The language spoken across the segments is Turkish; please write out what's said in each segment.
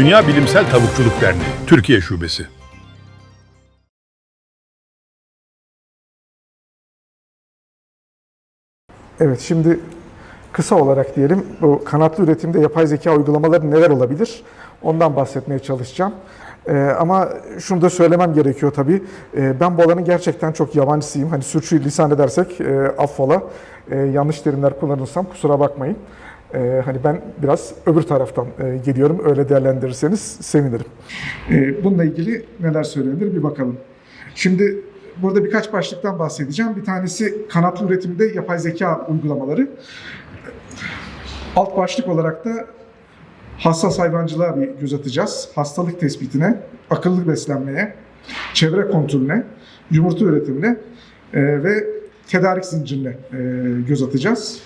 Dünya Bilimsel Tavukçuluk Derneği, Türkiye Şubesi. Evet şimdi kısa olarak diyelim bu kanatlı üretimde yapay zeka uygulamaları neler olabilir? Ondan bahsetmeye çalışacağım. Ee, ama şunu da söylemem gerekiyor tabii. Ee, ben bu alanın gerçekten çok yabancısıyım. Hani sürçü lisan edersek e, affola. Ee, yanlış terimler kullanırsam kusura bakmayın. Ee, hani ben biraz öbür taraftan e, geliyorum. Öyle değerlendirirseniz sevinirim. Ee, bununla ilgili neler söylenir bir bakalım. Şimdi burada birkaç başlıktan bahsedeceğim. Bir tanesi kanatlı üretimde yapay zeka uygulamaları. Alt başlık olarak da hassas hayvancılığa bir göz atacağız. Hastalık tespitine, akıllı beslenmeye, çevre kontrolüne, yumurta üretimine e, ve tedarik zincirine e, göz atacağız.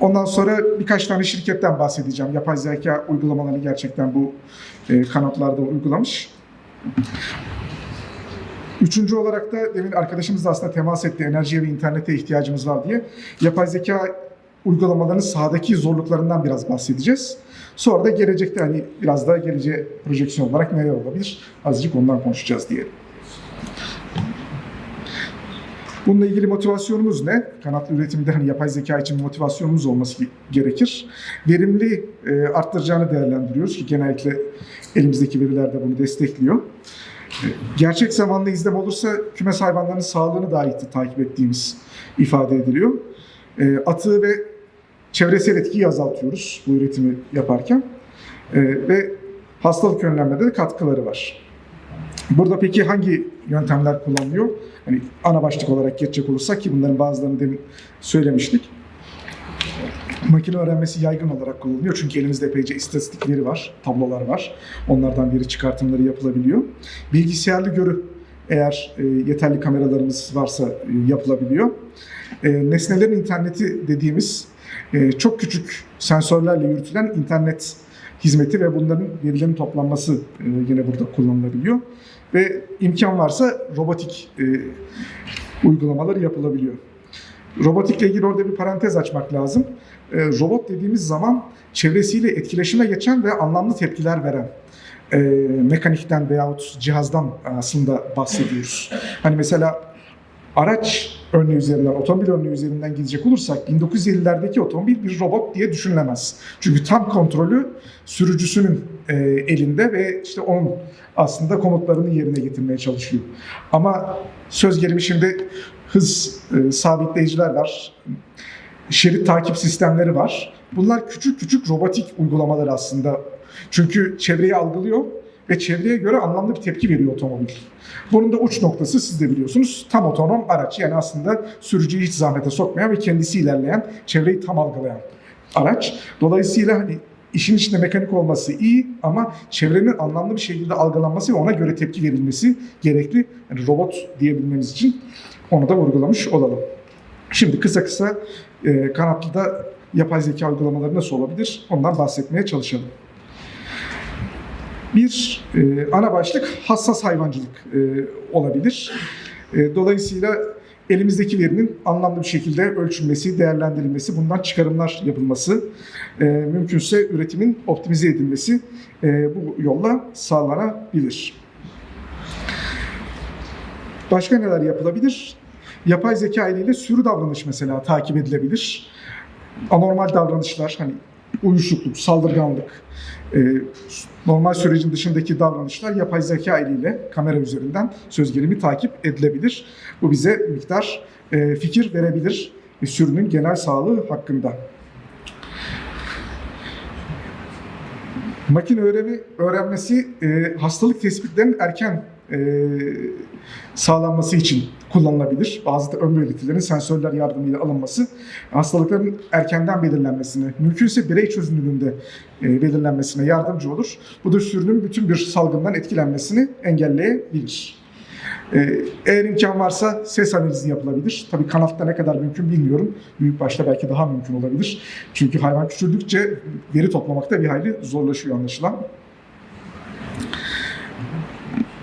Ondan sonra birkaç tane şirketten bahsedeceğim. Yapay zeka uygulamalarını gerçekten bu e, kanatlarda uygulamış. Üçüncü olarak da demin arkadaşımız da aslında temas etti. Enerjiye ve internete ihtiyacımız var diye. Yapay zeka uygulamalarının sahadaki zorluklarından biraz bahsedeceğiz. Sonra da gelecekte hani biraz daha geleceğe projeksiyon olarak neler olabilir? Azıcık ondan konuşacağız diyelim. Bununla ilgili motivasyonumuz ne? Kanatlı üretimde hani yapay zeka için motivasyonumuz olması gerekir. Verimli e, arttıracağını değerlendiriyoruz ki genellikle elimizdeki veriler de bunu destekliyor. Gerçek zamanlı izlem olursa kümes hayvanlarının sağlığını daha iyi takip ettiğimiz ifade ediliyor. E, atığı ve çevresel etkiyi azaltıyoruz bu üretimi yaparken. E, ve hastalık önlenmede de katkıları var. Burada peki hangi yöntemler kullanılıyor? Hani ana başlık olarak geçecek olursak ki bunların bazılarını demin söylemiştik. Makine öğrenmesi yaygın olarak kullanılıyor çünkü elimizde epeyce istatistik veri var, tablolar var. Onlardan veri çıkartımları yapılabiliyor. Bilgisayarlı görü eğer e, yeterli kameralarımız varsa e, yapılabiliyor. E, nesnelerin interneti dediğimiz e, çok küçük sensörlerle yürütülen internet hizmeti ve bunların verilerin toplanması e, yine burada kullanılabiliyor. Ve imkan varsa robotik e, uygulamalar yapılabiliyor. Robotikle ilgili orada bir parantez açmak lazım. E, robot dediğimiz zaman çevresiyle etkileşime geçen ve anlamlı tepkiler veren e, mekanikten veyahut cihazdan aslında bahsediyoruz. Hani mesela araç örneği üzerinden, otomobil örneği üzerinden gidecek olursak 1950'lerdeki otomobil bir robot diye düşünülemez. Çünkü tam kontrolü sürücüsünün e, elinde ve işte onun aslında komutlarını yerine getirmeye çalışıyor. Ama söz gelimi şimdi hız e, sabitleyiciler var, şerit takip sistemleri var. Bunlar küçük küçük robotik uygulamalar aslında. Çünkü çevreyi algılıyor ve çevreye göre anlamlı bir tepki veriyor otomobil. Bunun da uç noktası siz de biliyorsunuz tam otonom araç. Yani aslında sürücüyü hiç zahmete sokmayan ve kendisi ilerleyen, çevreyi tam algılayan araç. Dolayısıyla hani işin içinde mekanik olması iyi ama çevrenin anlamlı bir şekilde algılanması ve ona göre tepki verilmesi gerekli. Yani robot diyebilmemiz için onu da vurgulamış olalım. Şimdi kısa kısa e, kanatlıda yapay zeka uygulamaları nasıl olabilir ondan bahsetmeye çalışalım. Bir e, ana başlık hassas hayvancılık e, olabilir. E, dolayısıyla elimizdeki verinin anlamlı bir şekilde ölçülmesi, değerlendirilmesi, bundan çıkarımlar yapılması, e, mümkünse üretimin optimize edilmesi e, bu yolla sağlanabilir. Başka neler yapılabilir? Yapay zeka ile sürü davranış mesela takip edilebilir. Anormal davranışlar, hani uyuşukluk, saldırganlık, e, normal sürecin dışındaki davranışlar yapay zeka eliyle kamera üzerinden söz gelimi takip edilebilir. Bu bize miktar e, fikir verebilir e, sürünün genel sağlığı hakkında. Makine öğrenmesi e, hastalık tespitlerinin erken sağlanması için kullanılabilir. Bazı da ön belirtilerin sensörler yardımıyla alınması hastalıkların erkenden belirlenmesine, mümkünse birey çözünürlüğünde e, belirlenmesine yardımcı olur. Bu da sürünün bütün bir salgından etkilenmesini engelleyebilir. E, Eğer imkan varsa ses analizi yapılabilir. Tabii kanatta ne kadar mümkün bilmiyorum. Büyük başta belki daha mümkün olabilir. Çünkü hayvan küçüldükçe veri toplamakta bir hayli zorlaşıyor anlaşılan.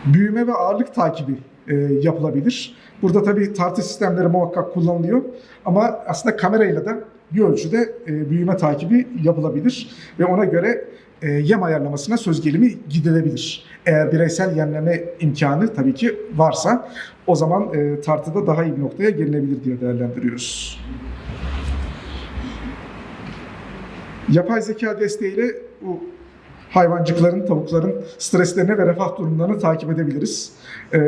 Büyüme ve ağırlık takibi e, yapılabilir. Burada tabii tartı sistemleri muhakkak kullanılıyor. Ama aslında kamerayla da bir ölçüde e, büyüme takibi yapılabilir. Ve ona göre e, yem ayarlamasına söz gelimi gidilebilir. Eğer bireysel yemleme imkanı tabii ki varsa o zaman e, tartıda daha iyi bir noktaya gelinebilir diye değerlendiriyoruz. Yapay zeka desteğiyle bu hayvancıkların, tavukların streslerini ve refah durumlarını takip edebiliriz. Ee,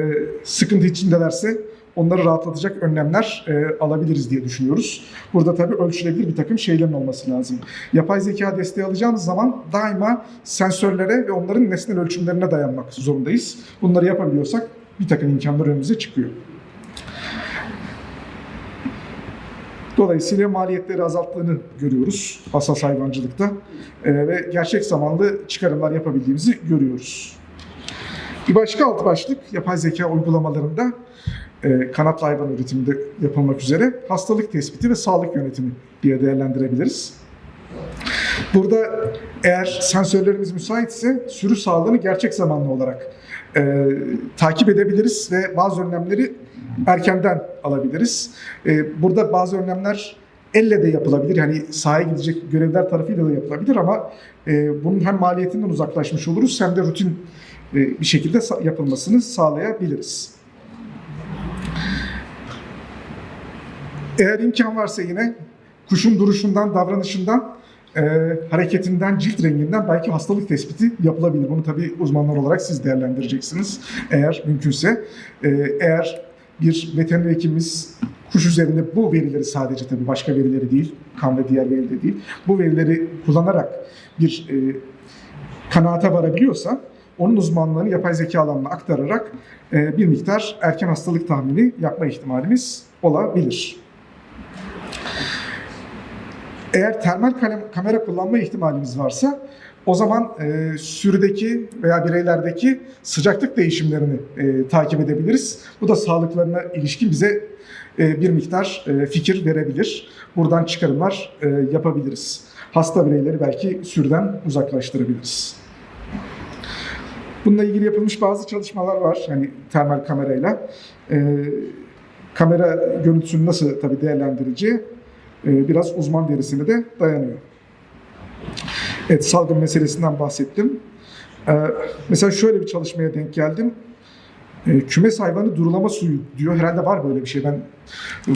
sıkıntı içindelerse onları rahatlatacak önlemler e, alabiliriz diye düşünüyoruz. Burada tabii ölçülebilir bir takım şeylerin olması lazım. Yapay zeka desteği alacağımız zaman daima sensörlere ve onların nesnel ölçümlerine dayanmak zorundayız. Bunları yapabiliyorsak bir takım imkanlar önümüze çıkıyor. Dolayısıyla maliyetleri azalttığını görüyoruz hassas hayvancılıkta Ee, ve gerçek zamanlı çıkarımlar yapabildiğimizi görüyoruz. Bir başka alt başlık yapay zeka uygulamalarında e, kanatlı hayvan üretiminde yapılmak üzere hastalık tespiti ve sağlık yönetimi diye değerlendirebiliriz. Burada eğer sensörlerimiz müsaitse sürü sağlığını gerçek zamanlı olarak e, takip edebiliriz ve bazı önlemleri erkenden alabiliriz. E, burada bazı önlemler elle de yapılabilir. Yani sahaya gidecek görevler tarafıyla da yapılabilir ama e, bunun hem maliyetinden uzaklaşmış oluruz hem de rutin e, bir şekilde yapılmasını sağlayabiliriz. Eğer imkan varsa yine kuşun duruşundan, davranışından, e, hareketinden, cilt renginden belki hastalık tespiti yapılabilir. Bunu tabii uzmanlar olarak siz değerlendireceksiniz eğer mümkünse. E, eğer bir veteriner hekimimiz kuş üzerinde bu verileri sadece tabii başka verileri değil, kan ve diğer verileri değil, bu verileri kullanarak bir e, kanaate varabiliyorsa onun uzmanlığını yapay zeka alanına aktararak e, bir miktar erken hastalık tahmini yapma ihtimalimiz olabilir. Eğer termal kalem- kamera kullanma ihtimalimiz varsa o zaman e, sürüdeki veya bireylerdeki sıcaklık değişimlerini e, takip edebiliriz. Bu da sağlıklarına ilişkin bize e, bir miktar e, fikir verebilir. Buradan çıkarımlar e, yapabiliriz. Hasta bireyleri belki sürüden uzaklaştırabiliriz. Bununla ilgili yapılmış bazı çalışmalar var. Hani termal kamerayla. E, kamera görüntüsünü nasıl tabii değerlendireceği e, biraz uzman verisine de dayanıyor. Evet, salgın meselesinden bahsettim. E, mesela şöyle bir çalışmaya denk geldim. E, kümes hayvanı durulama suyu diyor. Herhalde var böyle bir şey. Ben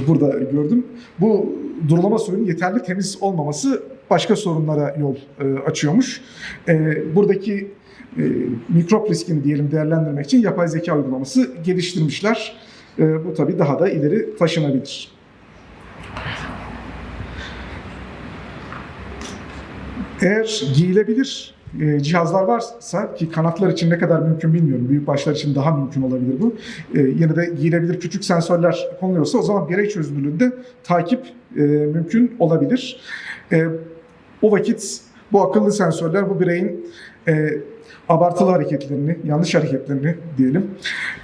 burada gördüm. Bu durulama suyunun yeterli temiz olmaması başka sorunlara yol e, açıyormuş. E, buradaki e, mikrop riskini diyelim değerlendirmek için yapay zeka uygulaması geliştirmişler. Bu tabii daha da ileri taşınabilir. Eğer giyilebilir e, cihazlar varsa ki kanatlar için ne kadar mümkün bilmiyorum. Büyük başlar için daha mümkün olabilir bu. E, yine de giyilebilir küçük sensörler konuluyorsa o zaman birey çözünürlüğünde takip e, mümkün olabilir. O vakit bu akıllı sensörler bu bireyin abartılı hareketlerini, yanlış hareketlerini diyelim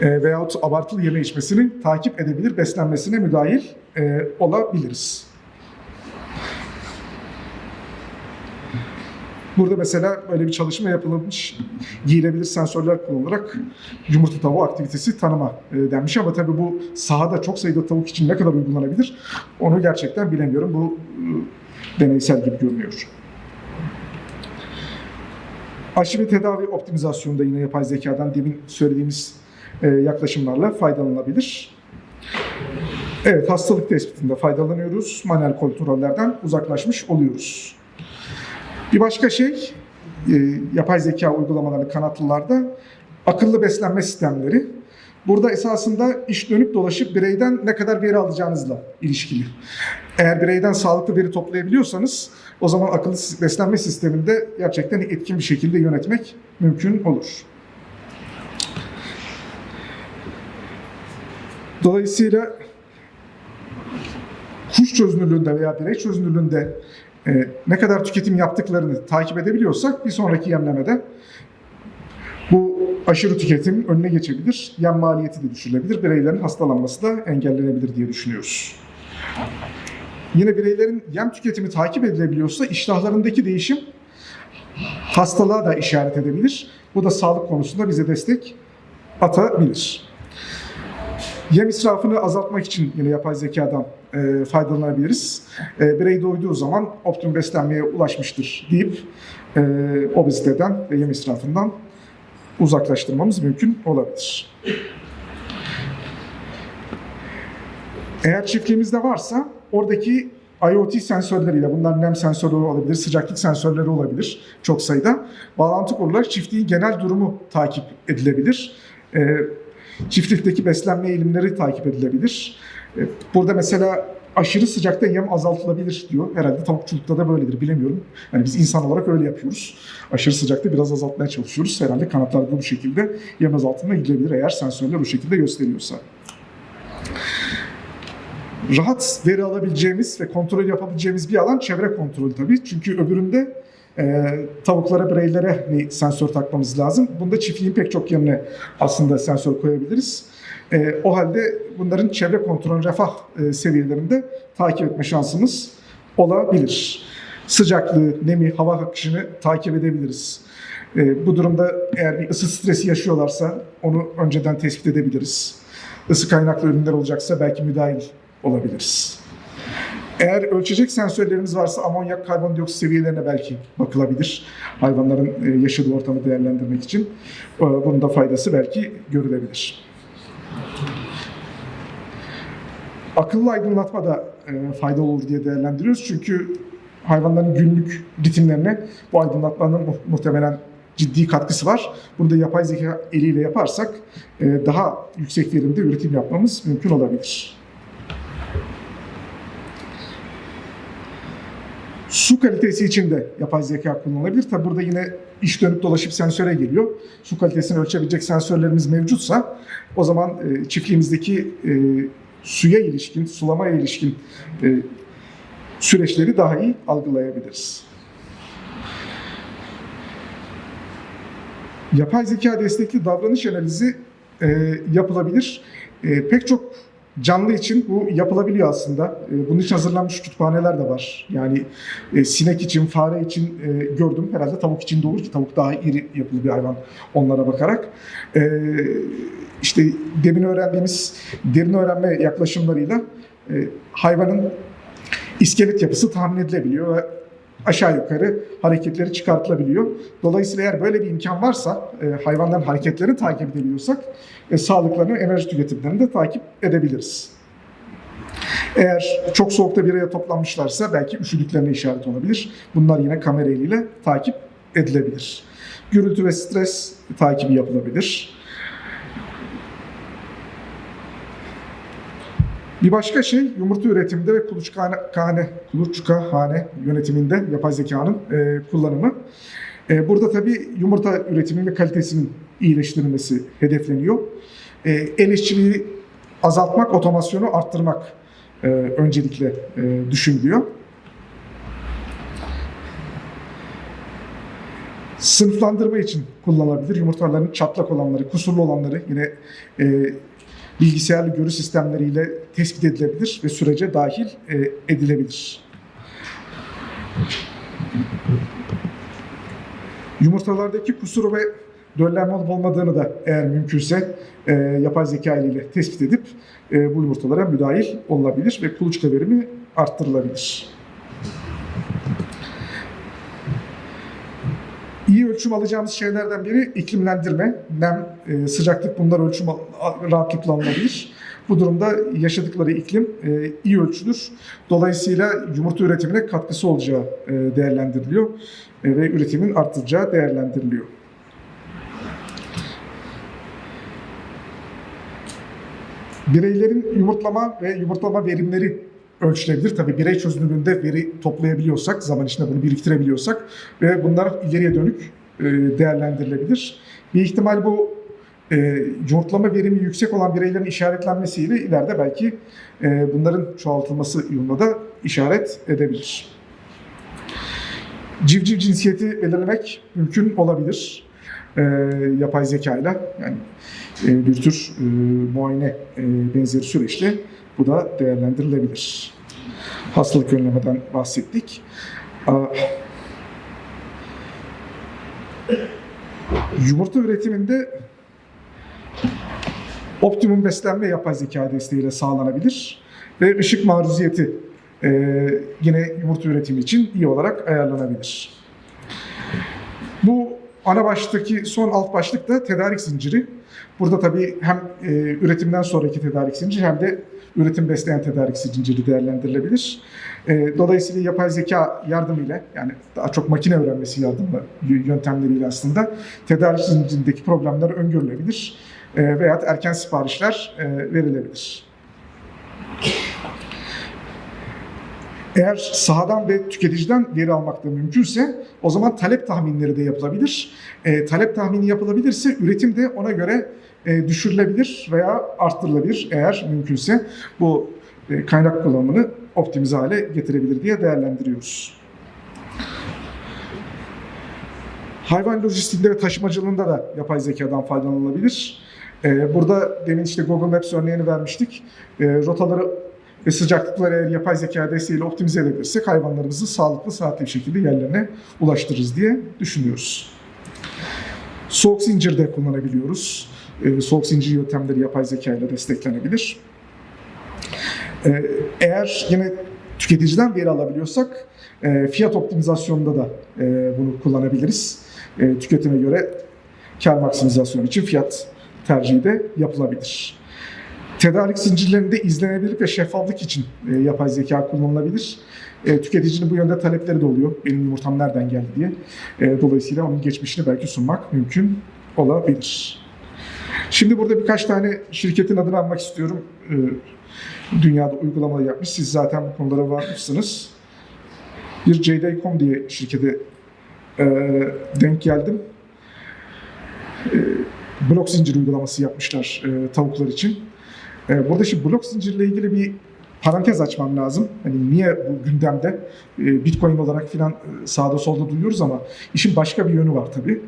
e, veyahut abartılı yeme içmesini takip edebilir, beslenmesine müdahil olabiliriz. Burada mesela böyle bir çalışma yapılmış. Giyilebilir sensörler kullanılarak yumurta tavuğu aktivitesi tanıma e, denmiş ama tabii bu sahada çok sayıda tavuk için ne kadar uygulanabilir onu gerçekten bilemiyorum. Bu e, deneysel gibi görünüyor. Aşı ve tedavi optimizasyonunda yine yapay zekadan demin söylediğimiz e, yaklaşımlarla faydalanılabilir. Evet, hastalık tespitinde faydalanıyoruz. Manuel kontrollerden uzaklaşmış oluyoruz. Bir başka şey, e, yapay zeka uygulamaları kanatlılarda akıllı beslenme sistemleri. Burada esasında iş dönüp dolaşıp bireyden ne kadar veri alacağınızla ilişkili. Eğer bireyden sağlıklı veri toplayabiliyorsanız o zaman akıllı beslenme sisteminde gerçekten etkin bir şekilde yönetmek mümkün olur. Dolayısıyla kuş çözünürlüğünde veya birey çözünürlüğünde e, ne kadar tüketim yaptıklarını takip edebiliyorsak bir sonraki yemlemede bu aşırı tüketim önüne geçebilir. Yem maliyeti de düşürülebilir. Bireylerin hastalanması da engellenebilir diye düşünüyoruz. Yine bireylerin yem tüketimi takip edilebiliyorsa iştahlarındaki değişim hastalığa da işaret edebilir. Bu da sağlık konusunda bize destek atabilir. Yem israfını azaltmak için yine yapay zekadan e, faydalanabiliriz. E, birey doyduğu zaman optimum beslenmeye ulaşmıştır deyip e, obeziteden ve yem israfından uzaklaştırmamız mümkün olabilir. Eğer çiftliğimizde varsa oradaki IoT sensörleriyle, bunlar nem sensörleri olabilir, sıcaklık sensörleri olabilir çok sayıda. Bağlantı kurularak çiftliğin genel durumu takip edilebilir. Ee, çiftlikteki beslenme eğilimleri takip edilebilir. Ee, burada mesela aşırı sıcakta yem azaltılabilir diyor. Herhalde tavukçulukta da böyledir bilemiyorum. Yani biz insan olarak öyle yapıyoruz. Aşırı sıcakta biraz azaltmaya çalışıyoruz. Herhalde kanatlarda bu şekilde yem azaltımına gidilebilir eğer sensörler o şekilde gösteriyorsa rahat veri alabileceğimiz ve kontrol yapabileceğimiz bir alan çevre kontrolü tabii. Çünkü öbüründe e, tavuklara, bireylere bir sensör takmamız lazım. Bunda çiftliğin pek çok yerine aslında sensör koyabiliriz. E, o halde bunların çevre kontrol refah e, seviyelerinde takip etme şansımız olabilir. Sıcaklığı, nemi, hava akışını takip edebiliriz. E, bu durumda eğer bir ısı stresi yaşıyorlarsa onu önceden tespit edebiliriz. Isı kaynaklı ürünler olacaksa belki müdahil olabiliriz. Eğer ölçecek sensörlerimiz varsa amonyak, karbondioksit seviyelerine belki bakılabilir. Hayvanların e, yaşadığı ortamı değerlendirmek için. E, Bunun da faydası belki görülebilir. Akıllı aydınlatma da e, faydalı olur diye değerlendiriyoruz. Çünkü hayvanların günlük ritimlerine bu aydınlatmanın mu- muhtemelen ciddi katkısı var. Bunu da yapay zeka eliyle yaparsak daha yüksek verimde üretim yapmamız mümkün olabilir. Su kalitesi için de yapay zeka kullanılabilir. Tabi burada yine iş dönüp dolaşıp sensöre geliyor. Su kalitesini ölçebilecek sensörlerimiz mevcutsa o zaman e, çiftliğimizdeki e, suya ilişkin, sulamaya ilişkin e, süreçleri daha iyi algılayabiliriz. Yapay zeka destekli davranış analizi e, yapılabilir. E, pek çok canlı için bu yapılabiliyor aslında. E, bunun için hazırlanmış kütüphaneler de var. Yani e, sinek için, fare için e, gördüm. Herhalde tavuk için de olur ki tavuk daha iri yapılı bir hayvan onlara bakarak. E, işte demin öğrendiğimiz derin öğrenme yaklaşımlarıyla e, hayvanın iskelet yapısı tahmin edilebiliyor ve aşağı yukarı hareketleri çıkartılabiliyor. Dolayısıyla eğer böyle bir imkan varsa e, hayvanların hareketlerini takip edebiliyorsak e, sağlıklarını, enerji tüketimlerini de takip edebiliriz. Eğer çok soğukta bir araya toplanmışlarsa belki üşüdüklerine işaret olabilir. Bunlar yine kamera eliyle takip edilebilir. Gürültü ve stres takibi yapılabilir. Bir başka şey yumurta üretiminde ve kuluçkahane, kuluçkahane yönetiminde yapay zekanın e, kullanımı. E, burada tabii yumurta üretimi ve kalitesinin iyileştirilmesi hedefleniyor. E, el işçiliği azaltmak, otomasyonu arttırmak e, öncelikle e, düşünülüyor. Sınıflandırma için kullanılabilir. Yumurtaların çatlak olanları, kusurlu olanları yine e, bilgisayarlı görü sistemleriyle tespit edilebilir ve sürece dahil e, edilebilir. Yumurtalardaki kusur ve döllenme olup olmadığını da eğer mümkünse e, yapay zeka ile tespit edip e, bu yumurtalara müdahil olunabilir ve kuluçka verimi arttırılabilir. İyi ölçüm alacağımız şeylerden biri iklimlendirme, nem, e, sıcaklık bunlar ölçüm rahatlıkla alınabilir. Bu durumda yaşadıkları iklim e, iyi ölçülür. Dolayısıyla yumurta üretimine katkısı olacağı e, değerlendiriliyor e, ve üretimin artacağı değerlendiriliyor. Bireylerin yumurtlama ve yumurtlama verimleri ölçülebilir. Tabii birey çözünürlüğünde veri toplayabiliyorsak, zaman içinde bunu biriktirebiliyorsak ve bunlar ileriye dönük e, değerlendirilebilir. Bir ihtimal bu e, yumurtlama verimi yüksek olan bireylerin işaretlenmesiyle ileride belki e, bunların çoğaltılması yolunda da işaret edebilir. Civciv cinsiyeti belirlemek mümkün olabilir e, yapay zekayla. Yani e, bir tür e, muayene e, benzeri süreçle bu da değerlendirilebilir. Hastalık önlemeden bahsettik. Aa, Yumurta üretiminde optimum beslenme yapay zeka desteğiyle sağlanabilir. ve ışık maruziyeti e, yine yumurta üretimi için iyi olarak ayarlanabilir. Bu ana başlıktaki son alt başlık da tedarik zinciri. Burada tabii hem e, üretimden sonraki tedarik zinciri hem de üretim besleyen tedarik zinciri değerlendirilebilir. E, dolayısıyla yapay zeka yardımıyla yani daha çok makine öğrenmesi yardımıyla y- yöntemleriyle aslında tedarik zincirindeki problemler öngörülebilir e, veya erken siparişler e, verilebilir. Eğer sahadan ve tüketiciden veri almak da mümkünse o zaman talep tahminleri de yapılabilir. E, talep tahmini yapılabilirse üretim de ona göre e, düşürülebilir veya arttırılabilir eğer mümkünse bu e, kaynak kullanımını optimize hale getirebilir diye değerlendiriyoruz. Hayvan lojistiğinde ve taşımacılığında da yapay zekadan faydalanılabilir. E, burada demin işte Google Maps örneğini vermiştik. E, rotaları ve sıcaklıkları eğer yapay zeka desteğiyle optimize edebilirsek hayvanlarımızı sağlıklı, saatli bir şekilde yerlerine ulaştırırız diye düşünüyoruz. Soğuk zincir de kullanabiliyoruz. Ee, soğuk zincir yöntemleri yapay zeka ile desteklenebilir. Ee, eğer yine tüketiciden veri alabiliyorsak e, fiyat optimizasyonunda da e, bunu kullanabiliriz. E, tüketime göre kar maksimizasyonu için fiyat tercihi de yapılabilir. Tedarik zincirlerinde izlenebilirlik ve şeffaflık için e, yapay zeka kullanılabilir. E, tüketicinin bu yönde talepleri de oluyor. Benim yumurtam nereden geldi diye. E, dolayısıyla onun geçmişini belki sunmak mümkün olabilir. Şimdi burada birkaç tane şirketin adını almak istiyorum. E, dünyada uygulamaları yapmış. Siz zaten bu konulara vakıfsınız. Bir JD.com diye şirkete e, denk geldim. E, blok zincir uygulaması yapmışlar e, tavuklar için. E, burada şimdi blok zincirle ilgili bir parantez açmam lazım. Hani niye bu gündemde e, Bitcoin olarak filan e, sağda solda duyuyoruz ama işin başka bir yönü var tabii.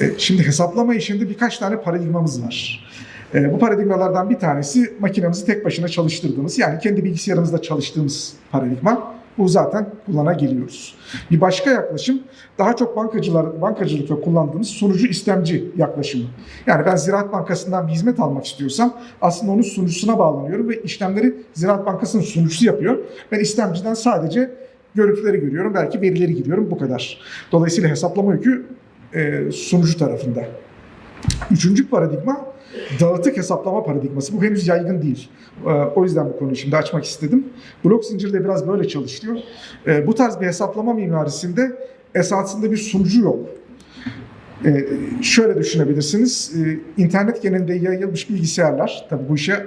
E, Şimdi hesaplama işinde birkaç tane paradigmamız var. E, Bu paradigmalardan bir tanesi makinemizi tek başına çalıştırdığımız yani kendi bilgisayarımızda çalıştığımız paradigma. Bu zaten kullana geliyoruz. Bir başka yaklaşım daha çok bankacılar bankacılıkta kullandığımız sunucu istemci yaklaşımı. Yani ben Ziraat Bankası'ndan bir hizmet almak istiyorsam aslında onun sunucusuna bağlanıyorum ve işlemleri Ziraat Bankası'nın sunucusu yapıyor. Ben istemciden sadece görüntüleri görüyorum, belki verileri giriyorum bu kadar. Dolayısıyla hesaplama yükü e, sunucu tarafında. Üçüncü paradigma dağıtık hesaplama paradigması. Bu henüz yaygın değil. Ee, O yüzden bu konuyu şimdi açmak istedim. Blok zincirde biraz böyle çalışıyor. Ee, Bu tarz bir hesaplama mimarisinde esasında bir sunucu yok. Ee, şöyle düşünebilirsiniz. Ee, internet genelinde yayılmış bilgisayarlar, tabii bu işe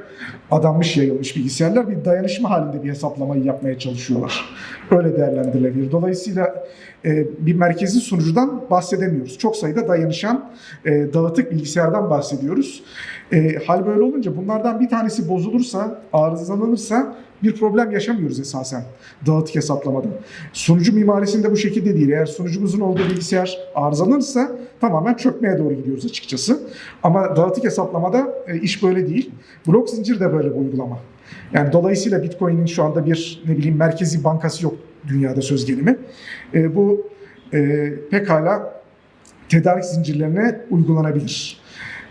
adanmış yayılmış bilgisayarlar bir dayanışma halinde bir hesaplamayı yapmaya çalışıyorlar. Öyle değerlendirilebilir. Dolayısıyla e, bir merkezi sunucudan bahsedemiyoruz. Çok sayıda dayanışan e, dağıtık bilgisayardan bahsediyoruz. E, hal böyle olunca bunlardan bir tanesi bozulursa, arızalanırsa bir problem yaşamıyoruz esasen dağıtık hesaplamada. Sunucu mimarisinde bu şekilde değil. Eğer sunucumuzun olduğu bilgisayar arızalanırsa tamamen çökmeye doğru gidiyoruz açıkçası. Ama dağıtık hesaplamada e, iş böyle değil. Blok zincir de böyle bir uygulama. Yani dolayısıyla Bitcoin'in şu anda bir ne bileyim merkezi bankası yok dünyada söz gelimi. E, bu e, pekala tedarik zincirlerine uygulanabilir.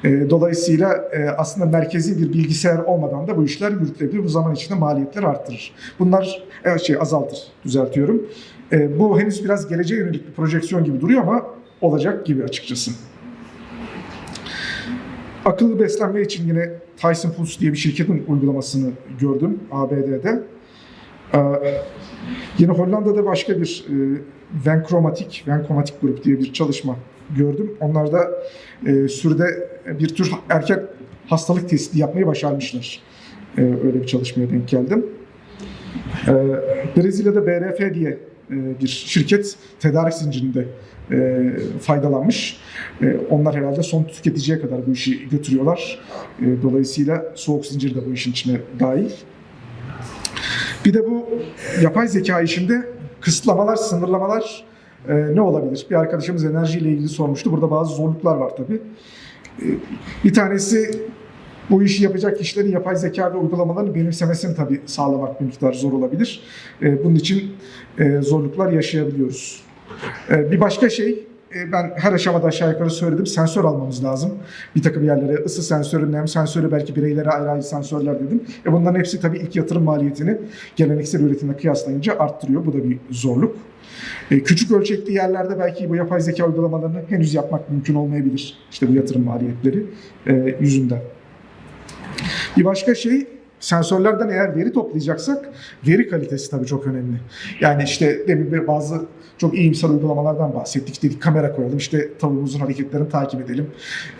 E, Dolayısıyla e, aslında merkezi bir bilgisayar olmadan da bu işler yürütülebilir. Bu zaman içinde maliyetler arttırır. Bunlar şey azaltır, düzeltiyorum. E, Bu henüz biraz geleceğe yönelik bir projeksiyon gibi duruyor ama olacak gibi açıkçası. Akıllı beslenme için yine Tyson Foods diye bir şirketin uygulamasını gördüm ABD'de. Yine Hollanda'da başka bir e, Venchromatic, Venchromatic Grup diye bir çalışma gördüm. Onlar da e, sürüde bir tür erken hastalık testi yapmayı başarmışlar. E, öyle bir çalışmaya denk geldim. E, Brezilya'da BRF diye bir şirket tedarik zincirinde e, faydalanmış. E, onlar herhalde son tüketiciye kadar bu işi götürüyorlar. E, dolayısıyla soğuk zincir de bu işin içine dahil. Bir de bu yapay zeka işinde kısıtlamalar, sınırlamalar e, ne olabilir? Bir arkadaşımız enerjiyle ilgili sormuştu. Burada bazı zorluklar var tabii. E, bir tanesi bu işi yapacak kişilerin yapay zeka ve uygulamalarını benimsemesini tabii sağlamak bir miktar zor olabilir. E, bunun için e, zorluklar yaşayabiliyoruz. E, bir başka şey e, ben her aşamada aşağı yukarı söyledim. Sensör almamız lazım. Bir takım yerlere ısı sensörü, nem sensörü, belki bireylere ayrı ayrı sensörler dedim. E bunların hepsi tabii ilk yatırım maliyetini geleneksel üretimle kıyaslayınca arttırıyor. Bu da bir zorluk. E, küçük ölçekli yerlerde belki bu yapay zeka uygulamalarını henüz yapmak mümkün olmayabilir. İşte bu yatırım maliyetleri e, yüzünden. Bir başka şey sensörlerden eğer veri toplayacaksak veri kalitesi tabii çok önemli. Yani işte demin bazı çok iyimser uygulamalardan bahsettik. Dedik kamera koyalım işte tavuğumuzun hareketlerini takip edelim.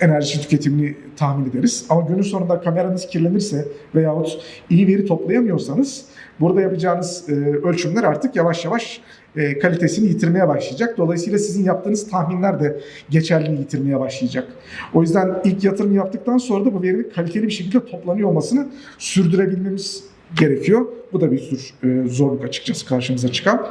Enerji tüketimini tahmin ederiz. Ama günün sonunda kameranız kirlenirse veyahut iyi veri toplayamıyorsanız burada yapacağınız e, ölçümler artık yavaş yavaş e, kalitesini yitirmeye başlayacak. Dolayısıyla sizin yaptığınız tahminler de geçerliliğini yitirmeye başlayacak. O yüzden ilk yatırım yaptıktan sonra da bu verinin kaliteli bir şekilde toplanıyor olmasını sürdürebilmemiz gerekiyor. Bu da bir tür e, zorluk açıkçası karşımıza çıkan.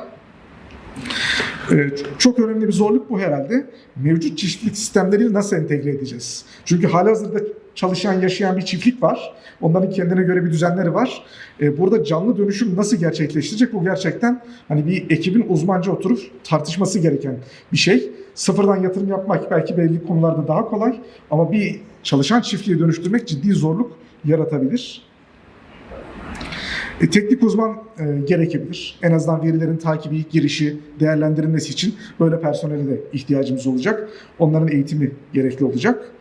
E, çok önemli bir zorluk bu herhalde. Mevcut çiftlik sistemleriyle nasıl entegre edeceğiz? Çünkü halihazırda çalışan, yaşayan bir çiftlik var. Onların kendine göre bir düzenleri var. E, burada canlı dönüşüm nasıl gerçekleştirecek? Bu gerçekten hani bir ekibin uzmanca oturup tartışması gereken bir şey. Sıfırdan yatırım yapmak belki belli konularda daha kolay ama bir çalışan çiftliğe dönüştürmek ciddi zorluk yaratabilir. E, teknik uzman e, gerekebilir. En azından verilerin takibi, girişi, değerlendirilmesi için böyle personele de ihtiyacımız olacak. Onların eğitimi gerekli olacak.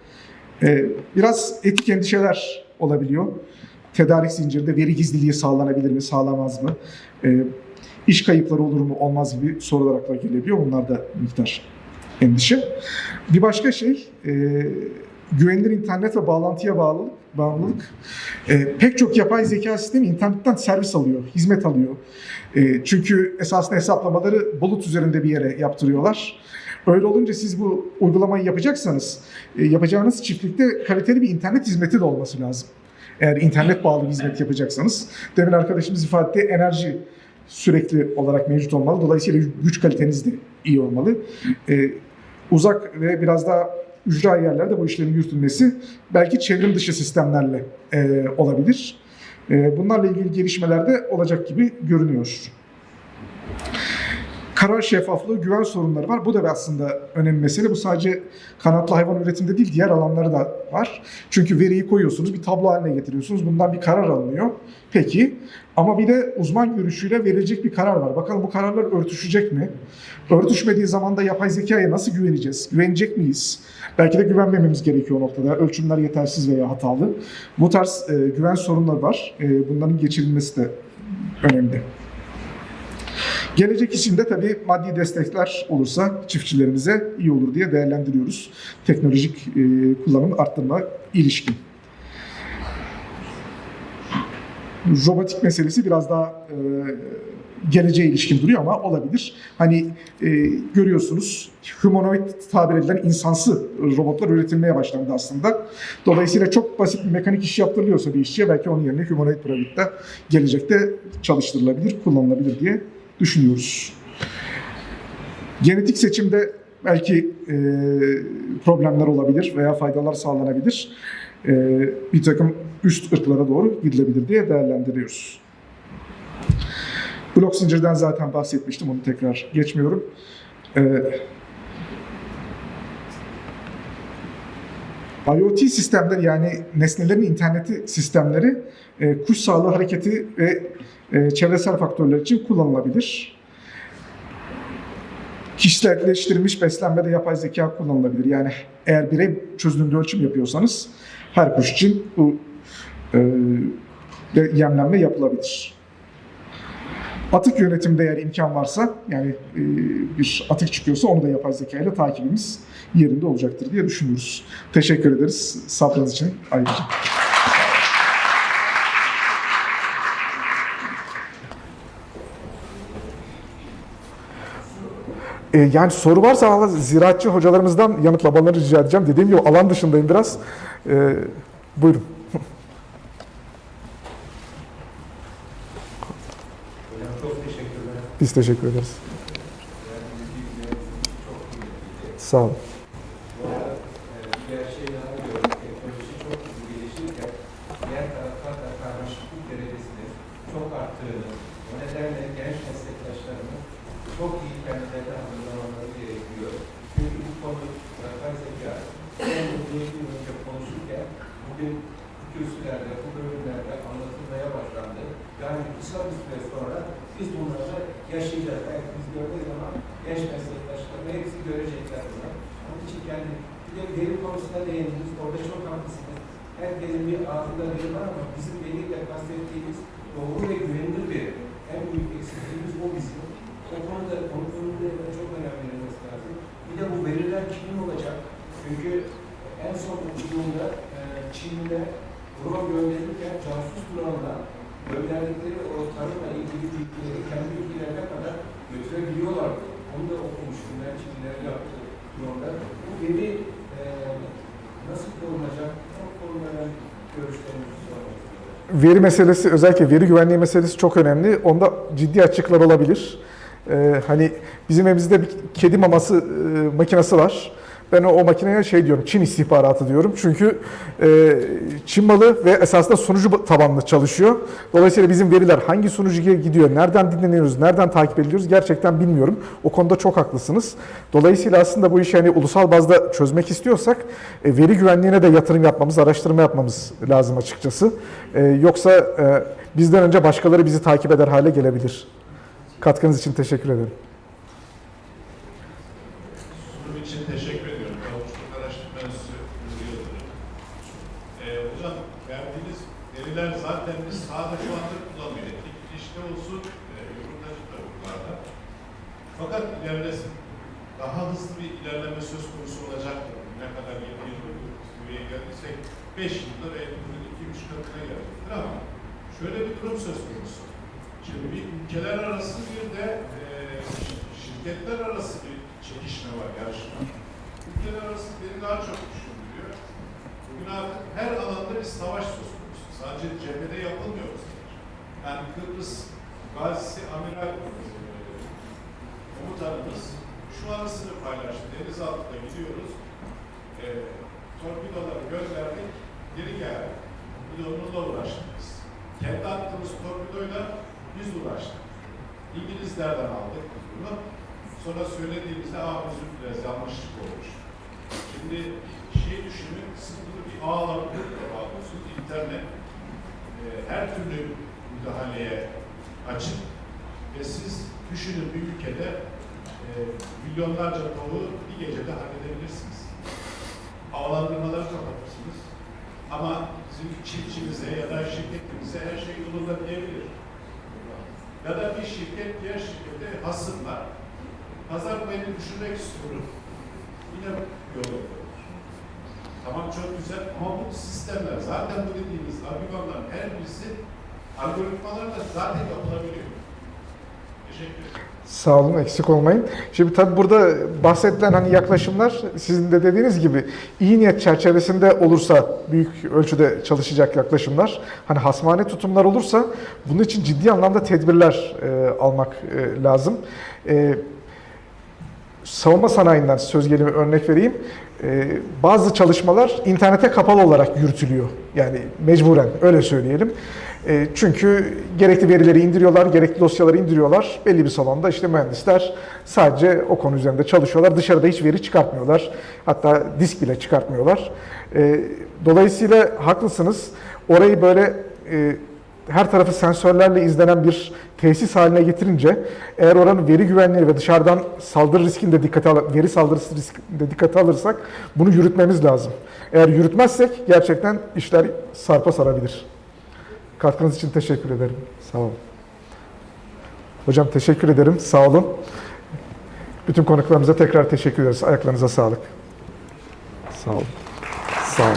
E, biraz etik endişeler olabiliyor. Tedarik zincirinde veri gizliliği sağlanabilir mi, sağlamaz mı? E, iş kayıpları olur mu, olmaz gibi sorular akla gelebiliyor. Onlar da miktar endişe. Bir başka şey, e, güvenilir internet ve bağlantıya bağlılık, bağımlılık. E, pek çok yapay zeka sistemi internetten servis alıyor, hizmet alıyor. E, çünkü esasında hesaplamaları bulut üzerinde bir yere yaptırıyorlar. Öyle olunca siz bu uygulamayı yapacaksanız, e, yapacağınız çiftlikte kaliteli bir internet hizmeti de olması lazım. Eğer internet bağlı bir hizmet yapacaksanız. Demin arkadaşımız ifade etti, enerji sürekli olarak mevcut olmalı. Dolayısıyla güç kaliteniz de iyi olmalı. E, uzak ve biraz daha ücra yerlerde bu işlerin yürütülmesi belki çevrim dışı sistemlerle e, olabilir. E, bunlarla ilgili gelişmeler de olacak gibi görünüyor. Karar şeffaflığı, güven sorunları var. Bu da aslında önemli mesele. Bu sadece kanatlı hayvan üretiminde değil, diğer alanları da var. Çünkü veriyi koyuyorsunuz, bir tablo haline getiriyorsunuz. Bundan bir karar alınıyor. Peki, ama bir de uzman görüşüyle verilecek bir karar var. Bakalım bu kararlar örtüşecek mi? Örtüşmediği zaman da yapay zekaya nasıl güveneceğiz? Güvenecek miyiz? Belki de güvenmememiz gerekiyor noktada. Ölçümler yetersiz veya hatalı. Bu tarz e, güven sorunları var. E, bunların geçirilmesi de önemli. Gelecek için de tabii maddi destekler olursa çiftçilerimize iyi olur diye değerlendiriyoruz. Teknolojik e, kullanımı arttırma ilişkin. Robotik meselesi biraz daha e, geleceğe ilişkin duruyor ama olabilir. Hani e, görüyorsunuz humanoid tabir edilen insansı robotlar üretilmeye başlandı aslında. Dolayısıyla çok basit bir mekanik iş yaptırılıyorsa bir işçiye belki onun yerine humanoid da gelecekte çalıştırılabilir, kullanılabilir diye düşünüyoruz. Genetik seçimde belki e, problemler olabilir veya faydalar sağlanabilir. E, bir takım üst ırklara doğru gidilebilir diye değerlendiriyoruz. Blok zincirden zaten bahsetmiştim, onu tekrar geçmiyorum. E, IoT sistemleri yani nesnelerin interneti sistemleri e, kuş sağlığı hareketi ve e, çevresel faktörler için kullanılabilir. Kişiselleştirilmiş beslenmede yapay zeka kullanılabilir. Yani eğer birey çözünürlüğünde ölçüm yapıyorsanız her kuş için bu e, yemlenme yapılabilir. Atık yönetimde eğer imkan varsa yani e, bir atık çıkıyorsa onu da yapay zeka ile takibimiz yerinde olacaktır diye düşünüyoruz. Teşekkür ederiz sabrınız için ayrıca. E, yani soru varsa ziraatçı hocalarımızdan yanıtlamalarını rica edeceğim. Dediğim gibi alan dışındayım biraz. E, buyurun. Biz teşekkür ederiz. Sağ olun. Bu arada e, diğer şeyler gördük. Teknoloji çok hızlı gelişirken diğer taraftan da karmaşıklık derecesinin çok arttığını, o nedenle genç meslektaşlarımın çok iyi kendilerine hazırlamaları gerekiyor. Çünkü bu yaşayacağız. Belki biz gördüğümüz ama genç meslektaşlarım hepsi görecekler bunu. Onun için kendi bir de veri konusunda değindiniz. Orada çok haklısınız. Herkesin bir ağzında veri var ama bizim veriyle kastettiğimiz doğru ve güvenilir veri. En büyük eksikliğimiz o bizim. O konuda konu konusunda çok önem verilmesi lazım. Bir de bu veriler kimin olacak? Çünkü en son okuduğumda e, Çin'de drone gönderirken casus drone'la gönderdikleri o tarımla ilgili bilgileri kendi ülkelerine kadar götürebiliyorlar. Onu da okumuştum ben Çinlilerin yaptığı drone'da. Bu veri e, nasıl korunacak? O konuda ben görüşlerinizi sormak. Veri meselesi, özellikle veri güvenliği meselesi çok önemli. Onda ciddi açıklar olabilir. Ee, hani bizim evimizde bir kedi maması e, makinesi var. Ben o, makineye şey diyorum, Çin istihbaratı diyorum. Çünkü e, Çin malı ve esasında sunucu tabanlı çalışıyor. Dolayısıyla bizim veriler hangi sunucuya gidiyor, nereden dinleniyoruz, nereden takip ediliyoruz gerçekten bilmiyorum. O konuda çok haklısınız. Dolayısıyla aslında bu işi hani ulusal bazda çözmek istiyorsak e, veri güvenliğine de yatırım yapmamız, araştırma yapmamız lazım açıkçası. E, yoksa e, bizden önce başkaları bizi takip eder hale gelebilir. Katkınız için teşekkür ederim. Sunum için teşekkür ediyorum. Kavuşluk Araştırma Enstitüsü Müdür Yıldırım. Ee, hocam verdiğiniz veriler zaten biz sahada şu anda kullanmıyor. Etnik ilişki olsun, e, yurttaşı taraflarda. Fakat ilerlesin. Daha hızlı bir ilerleme söz konusu olacaktır. Ne kadar 7 yılda bir seviyeye geldiysek 5 yılda belki bunun 2-3 katına gelecektir ama şöyle bir durum söz konusu. Şimdi bir ülkeler arası bir de e, şirketler arası bir çekişme var, yarışma. Ülkeler arası beni daha çok düşündürüyor. Bugün artık her alanda bir savaş söz konusu. Sadece cephede yapılmıyor bu savaş. Yani Kıbrıs gazisi amiral e, komutanımız şu anısını paylaştı. Deniz altında gidiyoruz. E, torpidoları gönderdik, geri geldik. Onunla uğraştık. Kendi attığımız torpidoyla biz uğraştık. İngilizlerden aldık bunu. Sonra söylediğimizde aa özür dileriz yanlışlık olmuş. Şimdi şey düşünün, siz bunu bir ağla bağlıyorsunuz, internet e, her türlü müdahaleye açık ve siz düşünün bir ülkede e, milyonlarca tavuğu bir gecede halledebilirsiniz. Havalandırmaları kapatırsınız. Ama bizim çiftçimize ya da şirketimize her şey yolunda diyebilir. Ya da bir şirket diğer şirkete hasımlar. Pazar payını düşürmek istiyorum. Yine yol yapıyoruz. Tamam çok güzel ama bu sistemler zaten bu dediğimiz argümanların her birisi algoritmalarla zaten yapılabiliyor. Sağ olun, eksik olmayın. Şimdi tabii burada bahsedilen hani yaklaşımlar sizin de dediğiniz gibi iyi niyet çerçevesinde olursa büyük ölçüde çalışacak yaklaşımlar. Hani hasmane tutumlar olursa bunun için ciddi anlamda tedbirler e, almak e, lazım. E, savunma sanayinden söz gelimi örnek vereyim. Ee, bazı çalışmalar internete kapalı olarak yürütülüyor. Yani mecburen öyle söyleyelim. Ee, çünkü gerekli verileri indiriyorlar, gerekli dosyaları indiriyorlar. Belli bir salonda işte mühendisler sadece o konu üzerinde çalışıyorlar. Dışarıda hiç veri çıkartmıyorlar. Hatta disk bile çıkartmıyorlar. Ee, dolayısıyla haklısınız. Orayı böyle e, her tarafı sensörlerle izlenen bir tesis haline getirince eğer oranın veri güvenliği ve dışarıdan saldırı riskini de dikkate al veri saldırısı riskini de dikkate alırsak bunu yürütmemiz lazım. Eğer yürütmezsek gerçekten işler sarpa sarabilir. Katkınız için teşekkür ederim. Sağ olun. Hocam teşekkür ederim. Sağ olun. Bütün konuklarımıza tekrar teşekkür ederiz. Ayaklarınıza sağlık. Sağ olun. Sağ olun.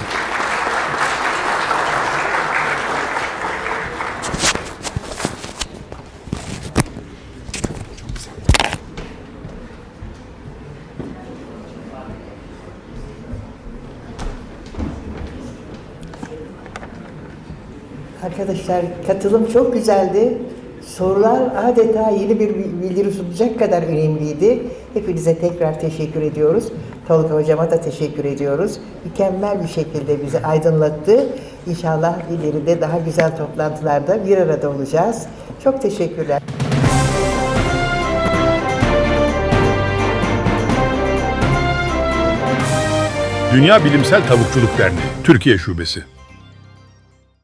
Arkadaşlar katılım çok güzeldi. Sorular adeta yeni bir bildiri sunacak kadar önemliydi. Hepinize tekrar teşekkür ediyoruz. Tolga hocama da teşekkür ediyoruz. Mükemmel bir şekilde bizi aydınlattı. İnşallah ileride daha güzel toplantılarda bir arada olacağız. Çok teşekkürler. Dünya Bilimsel Tavukçuluk Derneği, Türkiye Şubesi.